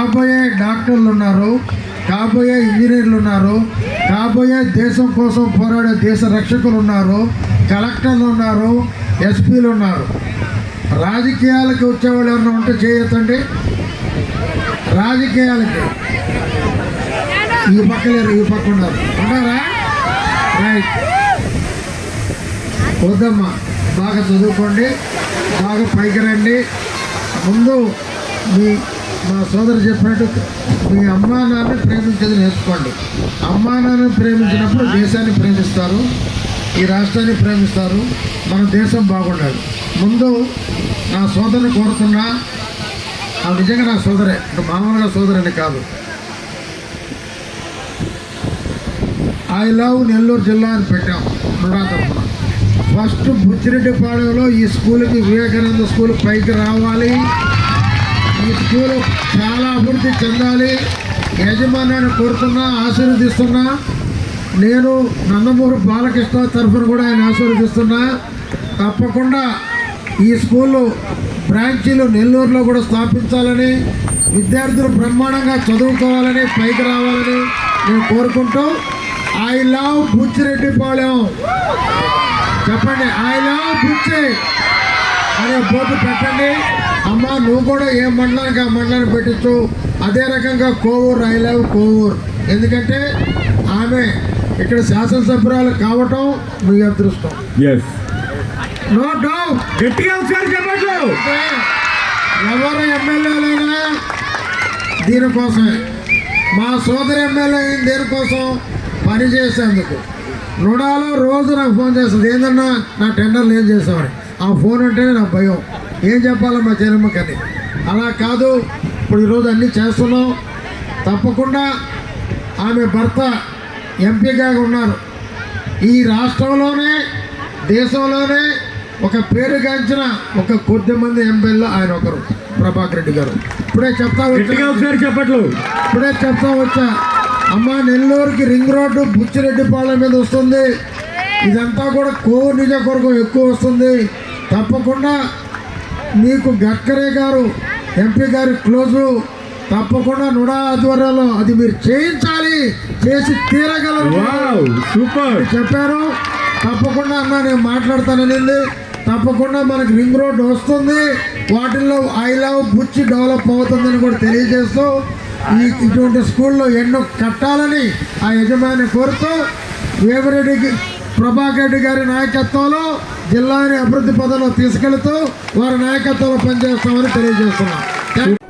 కాబోయే డాక్టర్లు ఉన్నారు కాబోయే ఇంజనీర్లు ఉన్నారు కాబోయే దేశం కోసం పోరాడే దేశ రక్షకులు ఉన్నారు కలెక్టర్లు ఉన్నారు ఎస్పీలు ఉన్నారు. రాజకీయాలకి వచ్చేవాళ్ళు ఎవరైనా ఉంటే చేయొద్దండి రాజకీయాలకి. ఈ పక్క లేరు ఈ పక్క ఉన్నారు ఉన్నారా? రైట్ వద్దమ్మా బాగా చదువుకోండి బాగా పైకి రండి. ముందు మీ మా సోదరు చెప్పినట్టు మీ అమ్మా నాన్న ప్రేమించేది నేర్చుకోండి. అమ్మా నాన్న ప్రేమించినప్పుడు దేశాన్ని ప్రేమిస్తారు ఈ రాష్ట్రాన్ని ప్రేమిస్తారు మన దేశం బాగుండాలి ముందు నా సోదరుని కోరుతున్నా ఆ నిజంగా నా సోదరే అంటే మామూలుగా సోదరుని కాదు. ఐ లవ్ నెల్లూరు జిల్లా అని పెట్టాం నుడా తరఫున. ఫస్ట్ బుచ్చిరెడ్డిపాళెంలో ఈ స్కూల్కి వివేకానంద స్కూల్ పైకి రావాలి. ఈ స్కూలు చాలా అభివృద్ధి చెందాలి. యజమానాన్ని కోరుతున్నా ఆశీర్వదిస్తున్నా. నేను నందమూరు బాలకృష్ణ తరఫున కూడా ఆయన ఆశీర్వదిస్తున్నా. తప్పకుండా ఈ స్కూల్లో బ్రాంచీలు నెల్లూరులో కూడా స్థాపించాలని విద్యార్థులు బ్రహ్మాండంగా చదువుకోవాలని పైకి రావాలని నేను కోరుకుంటూ ఐ లవ్ బుచ్చిరెడ్డిపాళెం చెప్పండి ఐ లవ్ బుచ్చి. అనే బోర్డు పెట్టండి. అమ్మ నువ్వు కూడా ఏ మండలానికి ఆ మండలాన్ని పెట్టచ్చు? అదే రకంగా కోవూరు ఐ లవ్ కోవూరు. ఎందుకంటే ఆమె ఇక్కడ శాసనసభ్యురాలు కావటం మీ అదృష్టం. ఎస్ నో డౌట్ గట్టిగా ఒకసారి చెప్పట్లు ఎవరు ఎమ్మెల్యేలైనా దీనికోసమే. మా సోదరి ఎమ్మెల్యే అయింది దేనికోసం పని చేసేందుకు. రుణాలో రోజు నాకు ఫోన్ చేస్తుంది. ఏందన్నా నా టెండర్లు ఏం చేసామని ఆ ఫోన్ అంటేనే నాకు భయం. ఏం చెప్పాలో మా చెల్లెమ్మకని అలా కాదు ఇప్పుడు ఈరోజు అన్నీ చేస్తున్నాం. తప్పకుండా ఆమె భర్త ఎంపీగా ఉన్నారు. ఈ రాష్ట్రంలోనే దేశంలోనే ఒక పేరుగాంచిన ఒక కొద్ది మంది ఎంపీల్లో ఆయన ఒకరు ప్రభాకర్ రెడ్డి గారు. ఇప్పుడే చెప్తా గట్టిగా వచ్చా ఒకసారి చెప్పట్లు? ఇప్పుడే చెప్తా వచ్చా. అమ్మ నెల్లూరుకి రింగ్ రోడ్డు బుచ్చిరెడ్డిపాలెం మీద వస్తుంది. ఇదంతా కూడా కోవూరు నియోజకవర్గం ఎక్కువ వస్తుంది. తప్పకుండా మీకు గడ్కరీ గారు ఎంపీ గారి క్లోజు. తప్పకుండా నుడా ఆధ్వర్యంలో అది మీరు చేయించాలి చేసి తీరగలరు. Wow super. చెప్పారు. తప్పకుండా అన్న నేను మాట్లాడతానని తప్పకుండా మనకి రింగ్ రోడ్ వస్తుంది. వాటిల్లో ఐ లవ్ బుచ్చి డెవలప్ అవుతుందని కూడా తెలియజేస్తూ ఈ ఇటువంటి స్కూల్లో ఎన్నో కట్టాలని ఆ యజమాని కోరుతూ వేమిరెడ్డికి ప్రభాకర్ రెడ్డి గారి నాయకత్వంలో జిల్లాని అభివృద్ధి పదంలో తీసుకెళ్తూ వారి నాయకత్వంలో పనిచేస్తామని తెలియజేస్తున్నాం.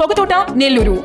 Pogathota Nellore.